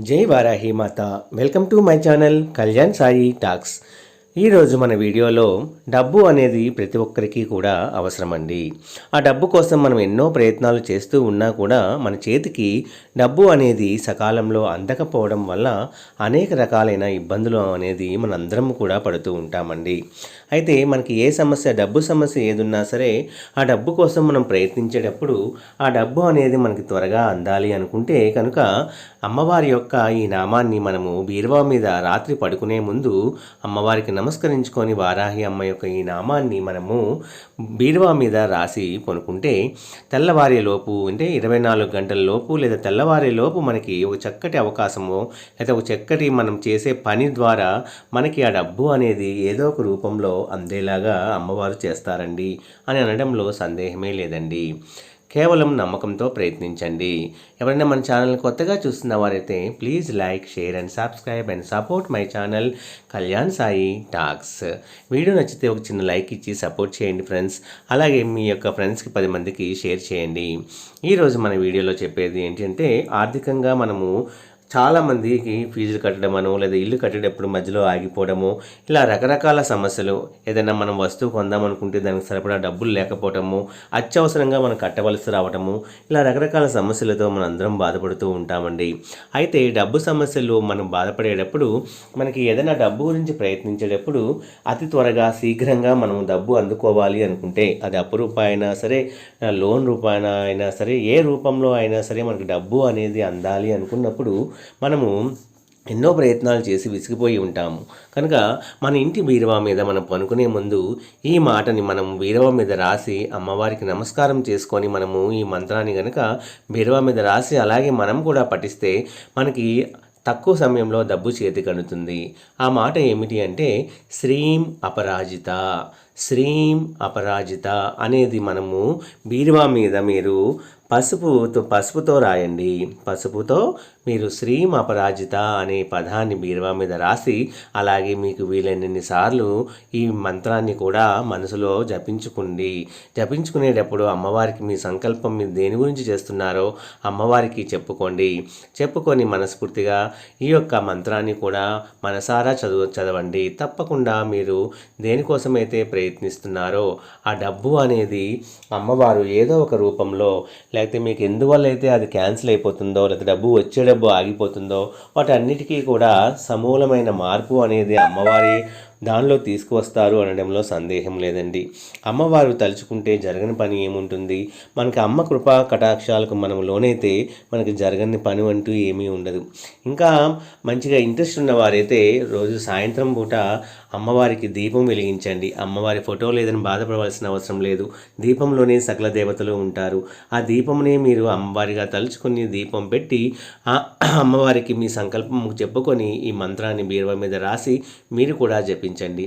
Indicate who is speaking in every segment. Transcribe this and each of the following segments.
Speaker 1: జై వారాహి మాత. Welcome to my channel Kalyan Sai talks. ఈరోజు మన వీడియోలో డబ్బు అనేది ప్రతి ఒక్కరికి కూడా అవసరమండి. ఆ డబ్బు కోసం మనం ఎన్నో ప్రయత్నాలు చేస్తూ ఉన్నా కూడా మన చేతికి డబ్బు అనేది సకాలంలో అందకపోవడం వల్ల అనేక రకాలైన ఇబ్బందులు అనేది మనందరం కూడా పడుతూ ఉంటామండి. అయితే మనకి ఏ సమస్య డబ్బు సమస్య ఏదున్నా సరే ఆ డబ్బు కోసం మనం ప్రయత్నించేటప్పుడు ఆ డబ్బు అనేది మనకి త్వరగా అందాలి అనుకుంటే కనుక అమ్మవారి యొక్క ఈ నామాన్ని మనము బీరువా మీద రాత్రి పడుకునే ముందు అమ్మవారికి నమస్కరించుకొని వారాహి అమ్మ యొక్క ఈ నామాన్ని మనము బీరువా మీద రాసి కొనుక్కుంటే తెల్లవారేలోపు అంటే ఇరవై నాలుగు గంటల లోపు లేదా తెల్లవారేలోపు మనకి ఒక చక్కటి అవకాశము లేదా ఒక చక్కటి మనం చేసే పని ద్వారా మనకి ఆ డబ్బు అనేది ఏదో ఒక రూపంలో అందేలాగా అమ్మవారు చేస్తారండి అని అనడంలో సందేహమే లేదండి. కేవలం నమ్మకంతో ప్రయత్నించండి. ఎవరైనా మన ఛానల్ కొత్తగా చూస్తున్న వారైతే please like share and subscribe and support my channel Kalyan Sai talks. Video నచ్చితే ఒక చిన్న లైక్ ఇచ్చి సపోర్ట్ చేయండి ఫ్రెండ్స్. అలాగే మీ యొక్క ఫ్రెండ్స్కి పది మందికి షేర్ చేయండి. ఈరోజు మన వీడియోలో చెప్పేది ఏంటంటే ఆర్థికంగా మనము చాలామందికి ఫీజులు కట్టడమనో లేదా ఇల్లు కట్టేటప్పుడు మధ్యలో ఆగిపోవడము ఇలా రకరకాల సమస్యలు ఏదైనా మనం వస్తువు కొందామనుకుంటే దానికి సరిపడా డబ్బులు లేకపోవటము అత్యవసరంగా మనం కట్టవలసి రావటము ఇలా రకరకాల సమస్యలతో మనం అందరం బాధపడుతూ ఉంటామండి. అయితే డబ్బు సమస్యలు మనం బాధపడేటప్పుడు మనకి ఏదైనా డబ్బు గురించి ప్రయత్నించేటప్పుడు అతి త్వరగా శీఘ్రంగా మనం డబ్బు అందుకోవాలి అనుకుంటే అది అప్పు రూపాయి అయినా సరే లోన్ రూపాయన అయినా సరే ఏ రూపంలో అయినా సరే మనకి డబ్బు అనేది అందాలి అనుకున్నప్పుడు మనము ఎన్నో ప్రయత్నాలు చేసి విసిగిపోయి ఉంటాము. కనుక మన ఇంటి బీరువా మీద మనం పనుకునే ముందు ఈ మాటని మనం బీరువా మీద రాసి అమ్మవారికి నమస్కారం చేసుకొని మనము ఈ మంత్రాన్ని కనుక బీరువా మీద రాసి అలాగే మనం కూడా పఠిస్తే మనకి తక్కువ సమయంలో డబ్బు చేతికి అందుతుంది. ఆ మాట ఏమిటి అంటే శ్రీం అపరాజిత శ్రీం అపరాజిత అనేది మనము బీరువా మీద మీరు పసుపుతో పసుపుతో రాయండి. పసుపుతో మీరు శ్రీం అపరాజిత అనే పదాన్ని బీరువా మీద రాసి అలాగే మీకు వీలైనన్ని సార్లు ఈ మంత్రాన్ని కూడా మనసులో జపించుకోండి. జపించుకునేటప్పుడు అమ్మవారికి మీ సంకల్పం మీరు దేని గురించి చేస్తున్నారో అమ్మవారికి చెప్పుకోండి. చెప్పుకొని మనస్ఫూర్తిగా ఈ యొక్క మంత్రాన్ని కూడా మనసారా చదువు చదవండి. తప్పకుండా మీరు దేనికోసమైతే ప్రయత్నిస్తున్నారో ఆ డబ్బు అనేది అమ్మవారు ఏదో ఒక రూపంలో లేకపోతే మీకు ఎందువల్ల అయితే అది క్యాన్సిల్ అయిపోతుందో లేకపోతే డబ్బు వచ్చే డబ్బు ఆగిపోతుందో వాటన్నిటికీ కూడా సమూలమైన మార్పు అనేది అమ్మవారి దానిలో తీసుకువస్తారు అనడంలో సందేహం లేదండి. అమ్మవారు తలుచుకుంటే జరగని పని ఏముంటుంది? మనకి అమ్మ కృపా కటాక్షాలకు మనం లోనైతే మనకి జరగని పని అంటూ ఏమీ ఉండదు. ఇంకా మంచిగా ఇంట్రెస్ట్ ఉన్నవారైతే రోజు సాయంత్రం పూట అమ్మవారికి దీపం వెలిగించండి. అమ్మవారి ఫోటో లేదని బాధపడవలసిన అవసరం లేదు. దీపంలోనే సకల దేవతలు ఉంటారు. ఆ దీపంనే మీరు అమ్మవారిగా తలుచుకొని దీపం పెట్టి ఆ అమ్మవారికి మీ సంకల్పం చెప్పుకొని ఈ మంత్రాన్ని బీరువా మీద రాసి మీరు కూడా జపించండి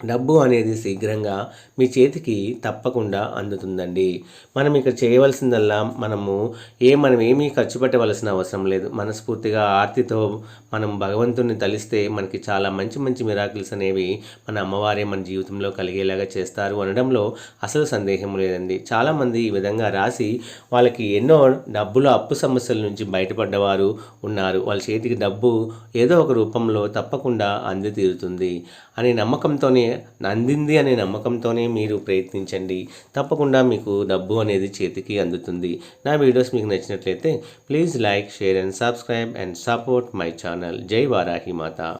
Speaker 1: డబ్బు అనేది శీఘ్రంగా మీ చేతికి తప్పకుండా అందుతుందండి. మనం ఇక్కడ చేయవలసిందల్లా మనము ఏ మనం ఏమీ ఖర్చు పెట్టవలసిన అవసరం లేదు. మనస్ఫూర్తిగా ఆర్తితో మనం భగవంతుని తలిస్తే మనకి చాలా మంచి మంచి మిరాకిల్స్ అనేవి మన అమ్మవారే మన జీవితంలో కలిగేలాగా చేస్తారు అనడంలో అసలు సందేహం లేదండి. చాలామంది ఈ విధంగా రాసి వాళ్ళకి ఎన్నో డబ్బులు అప్పు సమస్యల నుంచి బయటపడ్డవారు ఉన్నారు. వాళ్ళ చేతికి డబ్బు ఏదో ఒక రూపంలో తప్పకుండా అంది తీరుతుంది అనే నమ్మకంతోనే అందింది అనే నమ్మకంతోనే మీరు ప్రయత్నించండి. తప్పకుండా మీకు డబ్బు అనేది చేతికి అందుతుంది. నా వీడియోస్ మీకు నచ్చినట్లయితే please like share and subscribe and support my channel. జై వారాహి మాత.